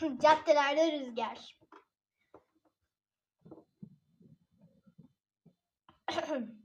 Caddelerde rüzgar.